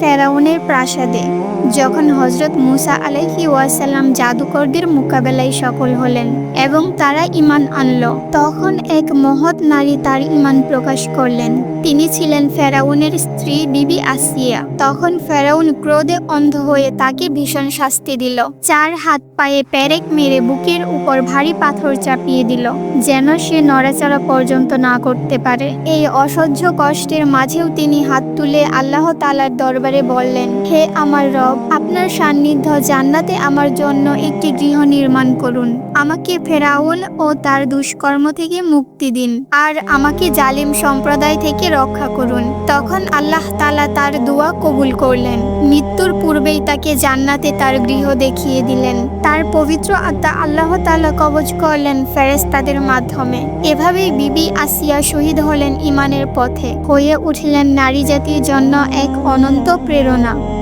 ফেরাউনের প্রাসাদে, যখন হজরত মুসা আলাইহি ওয়াসাল্লাম জাদুকরদের মোকাবেলায় সফল হলেন এবং তারা ইমান আনল, তখন এক মহৎ নারী তার ইমান প্রকাশ করলেন। তিনি ছিলেন ফেরাউনের স্ত্রী বিবি আসিয়া। তখন ফেরাউন ক্রোধে অন্ধ হয়ে তাকে ভীষণ শাস্তি দিল। চার হাত পায়ে পেরেক মেরে বুকের উপর ভারী পাথর চাপিয়ে দিল, যেন সে নড়াচড়া পর্যন্ত না করতে পারে। এই অসহ্য কষ্টের মাঝেও তিনি হাত তুলে আল্লাহ তালার দরবারে বললেন, হে আমার রব, আপনার সান্নিধ্য জান্নাতে আমার জন্য একটি গৃহ নির্মাণ করুন। আমাকে ফেরাউন ও তার দুষ্কর্ম থেকে মুক্তি দিন আর আমাকে জালিম সম্প্রদায় থেকে রক্ষা করুন। তখন আল্লাহ তালা তার দোয়া কবুল করলেন। মৃত্যুর পূর্বেই তাকে জান্নাতে তার গৃহ দেখিয়ে দিলেন। তার পবিত্র আত্মা আল্লাহ তালা কবজ করলেন ফেরেস্তাদের মাধ্যমে। এভাবেই বিবি আসিয়া শহীদ হলেন ইমানের পথে। হয়ে উঠলেন নারী জাতির জন্য এক অনন্ত প্রেরণা।